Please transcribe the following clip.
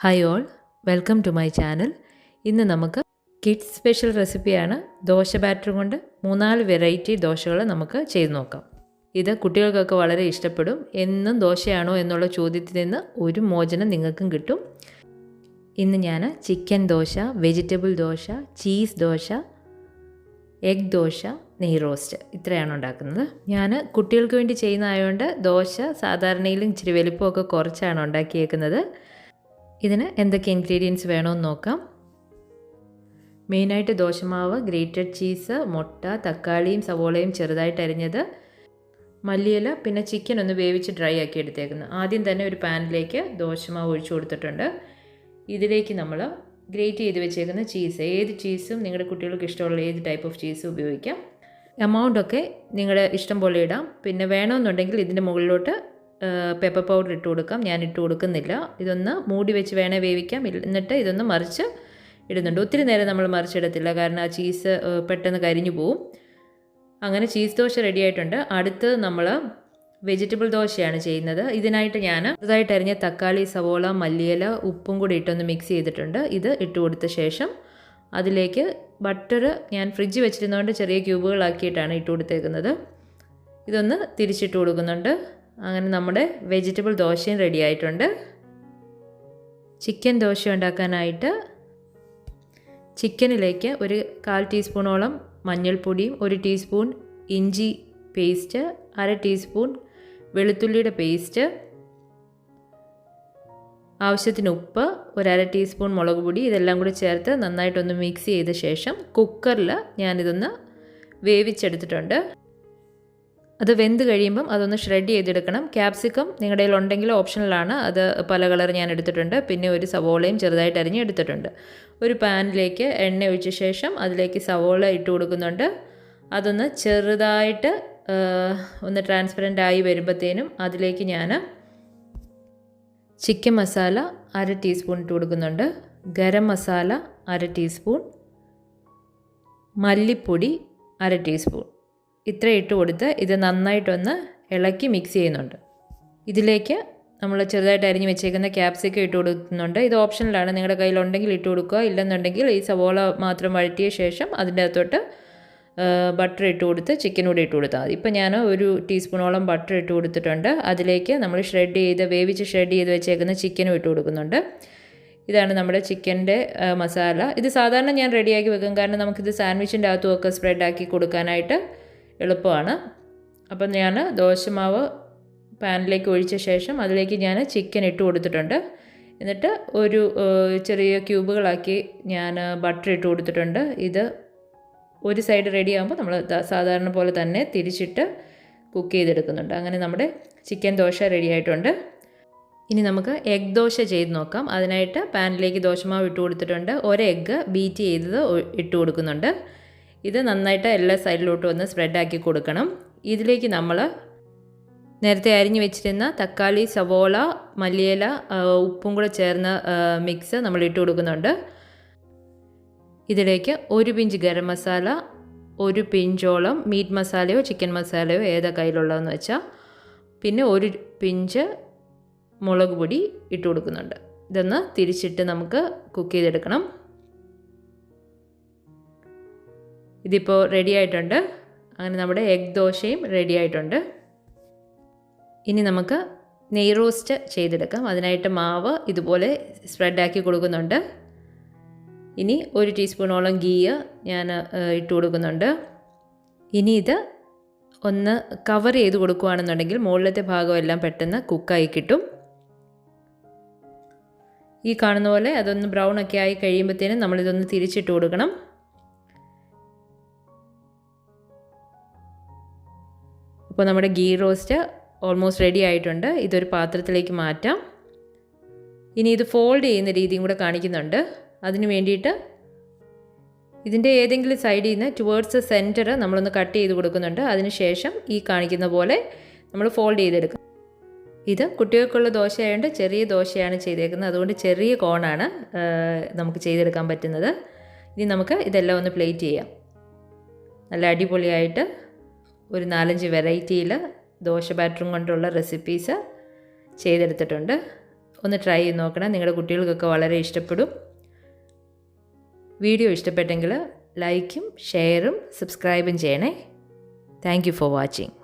Hi all welcome to my channel ഇന്ന് നമുക്ക് kids special റെസിപ്പിയാണ് ദോശ ബാറ്റർ കൊണ്ട് മൂന്നാൽ വെറൈറ്റി ദോശകൾ നമുക്ക് ചെയ്തു നോക്കാം. ഇത് കുട്ടികൾക്കൊക്കെ വളരെ ഇഷ്ടപ്പെടും. എന്നും ദോശയാണോ എന്നുള്ള ചോദ്യത്തിൽ നിന്ന് ഒരു മോചനം നിങ്ങൾക്കും കിട്ടും. ഇന്ന് ഞാൻ chicken dosa vegetable dosa cheese dosa egg dosa നെയ് റോസ്റ്റ് ഇത്രയാണ് ഉണ്ടാക്കുന്നത്. ഞാൻ കുട്ടികൾക്ക് വേണ്ടി ചെയ്യുന്നതായതുകൊണ്ട് ദോശ സാധാരണയിലും ഇച്ചിരി വലിപ്പമൊക്കെ കുറച്ചാണ് ഉണ്ടാക്കിയേക്കുന്നത്. ഇതിന് എന്തൊക്കെ ഇൻഗ്രീഡിയൻസ് വേണമെന്ന് നോക്കാം. മെയിനായിട്ട് ദോശമാവ് ഗ്രേറ്റഡ് ചീസ് മുട്ട തക്കാളിയും സവോളയും ചെറുതായിട്ട് അരിഞ്ഞത് മല്ലിയില പിന്നെ ചിക്കൻ ഒന്ന് വേവിച്ച് ഡ്രൈ ആക്കി എടുത്തേക്കുന്നത് ആദ്യം തന്നെ ഒരു പാനിലേക്ക് ദോശമാവ് ഒഴിച്ചു കൊടുത്തിട്ടുണ്ട്. ഇതിലേക്ക് നമ്മൾ ഗ്രേറ്റ് ചെയ്ത് വെച്ചേക്കുന്ന ചീസ് ഏത് ചീസും നിങ്ങളുടെ കുട്ടികൾക്ക് ഇഷ്ടമുള്ള ഏത് ടൈപ്പ് ഓഫ് ചീസ് ഉപയോഗിക്കാം. എമൗണ്ടൊക്കെ നിങ്ങളുടെ ഇഷ്ടം പോലെ ഇടാം. പിന്നെ വേണമെന്നുണ്ടെങ്കിൽ ഇതിന്റെ മുകളിലോട്ട് പെപ്പർ പൗഡർ ഇട്ട് കൊടുക്കാം. ഞാൻ ഇട്ട് കൊടുക്കുന്നില്ല. ഇതൊന്ന് മൂടി വെച്ച് വേണേൽ വേവിക്കാം. എന്നിട്ട് ഇതൊന്ന് മറിച്ച് ഇടുന്നുണ്ട്. ഒത്തിരി നേരം നമ്മൾ മറിച്ചിടത്തില്ല. കാരണം ആ ചീസ് പെട്ടെന്ന് കരിഞ്ഞു പോവും. അങ്ങനെ ചീസ് ദോശ റെഡി ആയിട്ടുണ്ട്. അടുത്ത് നമ്മൾ വെജിറ്റബിൾ ദോശയാണ് ചെയ്യുന്നത്. ഇതിനായിട്ട് ഞാൻ ചെറുതായിട്ട് അരിഞ്ഞ തക്കാളി സവോള മല്ലിയില ഉപ്പും കൂടി ഇട്ടൊന്ന് മിക്സ് ചെയ്തിട്ടുണ്ട്. ഇത് ഇട്ട് കൊടുത്ത ശേഷം അതിലേക്ക് ബട്ടർ ഞാൻ ഫ്രിഡ്ജ് വെച്ചിരുന്നതുകൊണ്ട് ചെറിയ ക്യൂബുകളാക്കിയിട്ടാണ് ഇട്ട് കൊടുത്തേക്കുന്നത്. ഇതൊന്ന് തിരിച്ചിട്ട് കൊടുക്കുന്നുണ്ട്. അങ്ങനെ നമ്മുടെ വെജിറ്റബിൾ ദോശയും റെഡി ആയിട്ടുണ്ട്. ചിക്കൻ ദോശ ഉണ്ടാക്കാനായിട്ട് ചിക്കനിലേക്ക് ഒരു കാൽ ടീസ്പൂണോളം മഞ്ഞൾപ്പൊടിയും ഒരു ടീസ്പൂൺ ഇഞ്ചി പേസ്റ്റ് അര ടീസ്പൂൺ വെളുത്തുള്ളിയുടെ പേസ്റ്റ് ആവശ്യത്തിന് ഉപ്പ് ഒരു അര ടീസ്പൂൺ മുളക് പൊടി ഇതെല്ലാം കൂടി ചേർത്ത് നന്നായിട്ടൊന്ന് മിക്സ് ചെയ്ത ശേഷം കുക്കറിൽ ഞാനിതൊന്ന് വേവിച്ചെടുത്തിട്ടുണ്ട്. അത് വെന്ത് കഴിയുമ്പം അതൊന്ന് ഷ്രെഡ് ചെയ്തെടുക്കണം. ക്യാപ്സിക്കം നിങ്ങളുടെ കയ്യിൽ ഉണ്ടെങ്കിൽ ഓപ്ഷണലാണ് അത് പല കളർ ഞാൻ എടുത്തിട്ടുണ്ട്. പിന്നെ ഒരു സവോളയും ചെറുതായിട്ട് അരിഞ്ഞ് എടുത്തിട്ടുണ്ട്. ഒരു പാനിലേക്ക് എണ്ണ ഒഴിച്ച ശേഷം അതിലേക്ക് സവോള ഇട്ട് കൊടുക്കുന്നുണ്ട്. അതൊന്ന് ചെറുതായിട്ട് ഒന്ന് ട്രാൻസ്പെറന്റ് ആയി വരുമ്പോഴത്തേനും അതിലേക്ക് ഞാൻ ചിക്കൻ മസാല അര ടീസ്പൂൺ ഇട്ട് കൊടുക്കുന്നുണ്ട്. ഗരം മസാല അര ടീസ്പൂൺ മല്ലിപ്പൊടി അര ടീസ്പൂൺ ഇത്ര ഇട്ട് കൊടുത്ത് ഇത് നന്നായിട്ടൊന്ന് ഇളക്കി മിക്സ് ചെയ്യുന്നുണ്ട്. ഇതിലേക്ക് നമ്മൾ ചെറുതായിട്ട് അരിഞ്ഞ് വെച്ചേക്കുന്ന ക്യാപ്സിക്കം ഇട്ട് കൊടുക്കുന്നുണ്ട്. ഇത് ഓപ്ഷനിലാണ് നിങ്ങളുടെ കയ്യിലുണ്ടെങ്കിൽ ഇട്ട് കൊടുക്കുക. ഇല്ലെന്നുണ്ടെങ്കിൽ ഈ സവോള മാത്രം വഴറ്റിയ ശേഷം അതിന്റെ അകത്തോട്ട് ബട്ടർ ഇട്ട് കൊടുത്ത് ചിക്കൻ കൂടി ഇട്ട് കൊടുത്താൽ മതി. ഇപ്പം ഞാൻ ഒരു ടീസ്പൂണോളം ബട്ടർ ഇട്ട് കൊടുത്തിട്ടുണ്ട്. അതിലേക്ക് നമ്മൾ ഷ്രെഡ് ചെയ്ത് വേവിച്ച് ഷ്രെഡ് ചെയ്ത് വെച്ചേക്കുന്ന ചിക്കനും ഇട്ട് കൊടുക്കുന്നുണ്ട്. ഇതാണ് നമ്മുടെ ചിക്കന്റെ മസാല ഇത് സാധാരണ ഞാൻ റെഡിയാക്കി വെക്കും. കാരണം നമുക്കിത് സാൻഡ്വിച്ചിന്റെ അകത്തുമൊക്കെ സ്പ്രെഡാക്കി കൊടുക്കാനായിട്ട് എളുപ്പമാണ്. അപ്പം ഞാൻ ദോശമാവ് പാനിലേക്ക് ഒഴിച്ച ശേഷം അതിലേക്ക് ഞാൻ ചിക്കൻ ഇട്ട് കൊടുത്തിട്ടുണ്ട്. എന്നിട്ട് ഒരു ചെറിയ ക്യൂബുകളാക്കി ഞാൻ ബട്ടർ ഇട്ട് കൊടുത്തിട്ടുണ്ട്. ഇത് ഒരു സൈഡ് റെഡി ആകുമ്പോൾ നമ്മൾ സാധാരണ പോലെ തന്നെ തിരിച്ചിട്ട് കുക്ക് ചെയ്തെടുക്കുന്നുണ്ട്. അങ്ങനെ നമ്മുടെ ചിക്കൻ ദോശ റെഡി ആയിട്ടുണ്ട്. ഇനി നമുക്ക് എഗ് ദോശ ചെയ്ത് നോക്കാം. അതിനായിട്ട് പാനിലേക്ക് ദോശമാവ് ഇട്ട് കൊടുത്തിട്ടുണ്ട്. ഒരു എഗ്ഗ് ബീറ്റ് ചെയ്തത് ഇട്ട് കൊടുക്കുന്നുണ്ട്. ഇത് നന്നായിട്ട് എല്ലാ സൈഡിലോട്ടും ഒന്ന് സ്പ്രെഡാക്കി കൊടുക്കണം. ഇതിലേക്ക് നമ്മൾ നേരത്തെ അരിഞ്ഞു വെച്ചിരുന്ന തക്കാളി സവോള മല്ലിയില ഉപ്പും കൂടെ ചേർന്ന മിക്സ് നമ്മൾ ഇട്ട് കൊടുക്കുന്നുണ്ട്. ഇതിലേക്ക് ഒരു പിഞ്ച് ഗരം മസാല ഒരു പിഞ്ചോളം മീറ്റ് മസാലയോ ചിക്കൻ മസാലയോ ഏതാ കയ്യിലുള്ളതെന്ന് വെച്ചാൽ പിന്നെ ഒരു പിഞ്ച് മുളക് പൊടി ഇട്ട് കൊടുക്കുന്നുണ്ട്. ഇതൊന്ന് തിരിച്ചിട്ട് നമുക്ക് കുക്ക് ചെയ്തെടുക്കണം. ഇതിപ്പോൾ റെഡി ആയിട്ടുണ്ട്. അങ്ങനെ നമ്മുടെ എഗ് ദോശയും റെഡി ആയിട്ടുണ്ട്. ഇനി നമുക്ക് നെയ് റോസ്റ്റ് ചെയ്തെടുക്കാം. അതിനായിട്ട് മാവ് ഇതുപോലെ സ്പ്രെഡാക്കി കൊടുക്കുന്നുണ്ട്. ഇനി ഒരു ടീസ്പൂണോളം ഗീ ഞാൻ ഇട്ട് കൊടുക്കുന്നുണ്ട്. ഇനി ഇത് ഒന്ന് കവർ ചെയ്ത് കൊടുക്കുകയാണെന്നുണ്ടെങ്കിൽ മുകളിലത്തെ ഭാഗമെല്ലാം പെട്ടെന്ന് കുക്കായി കിട്ടും. ഈ കാണുന്ന പോലെ അതൊന്ന് ബ്രൗൺ ഒക്കെ ആയി കഴിയുമ്പോഴത്തേനും നമ്മളിതൊന്ന് തിരിച്ചിട്ട് കൊടുക്കണം. അപ്പോൾ നമ്മുടെ ഗീ റോസ്റ്റ് ഓൾമോസ്റ്റ് റെഡി ആയിട്ടുണ്ട്. ഇതൊരു പാത്രത്തിലേക്ക് മാറ്റാം. ഇനി ഇത് ഫോൾഡ് ചെയ്യുന്ന രീതിയും കൂടെ കാണിക്കുന്നുണ്ട്. അതിന് വേണ്ടിയിട്ട് ഇതിന്റെ ഏതെങ്കിലും സൈഡിൽ നിന്ന് ടുവേർഡ്സ് സെന്റർ നമ്മളൊന്ന് കട്ട് ചെയ്ത് കൊടുക്കുന്നുണ്ട്. അതിനുശേഷം ഈ കാണിക്കുന്ന പോലെ നമ്മൾ ഫോൾഡ് ചെയ്തെടുക്കും. ഇത് കുട്ടികൾക്കുള്ള ദോശയായതുകൊണ്ട് ചെറിയ ദോശയാണ് ചെയ്തേക്കുന്നത്. അതുകൊണ്ട് ചെറിയ കോണാണ് നമുക്ക് ചെയ്തെടുക്കാൻ പറ്റുന്നത്. ഇനി നമുക്ക് ഇതെല്ലാം ഒന്ന് പ്ലേറ്റ് ചെയ്യാം. നല്ല അടിപൊളിയായിട്ട് ഒരു നാലഞ്ച് വെറൈറ്റിയിൽ ദോശ ബാറ്ററും കൊണ്ടുള്ള റെസിപ്പീസ് ചെയ്തെടുത്തിട്ടുണ്ട്. ഒന്ന് ട്രൈ ചെയ്ത് നോക്കണം. നിങ്ങളുടെ കുട്ടികൾക്കൊക്കെ വളരെ ഇഷ്ടപ്പെടും. വീഡിയോ ഇഷ്ടപ്പെട്ടെങ്കിൽ ലൈക്കും ഷെയറും സബ്സ്ക്രൈബും ചെയ്യണേ. Thank for watching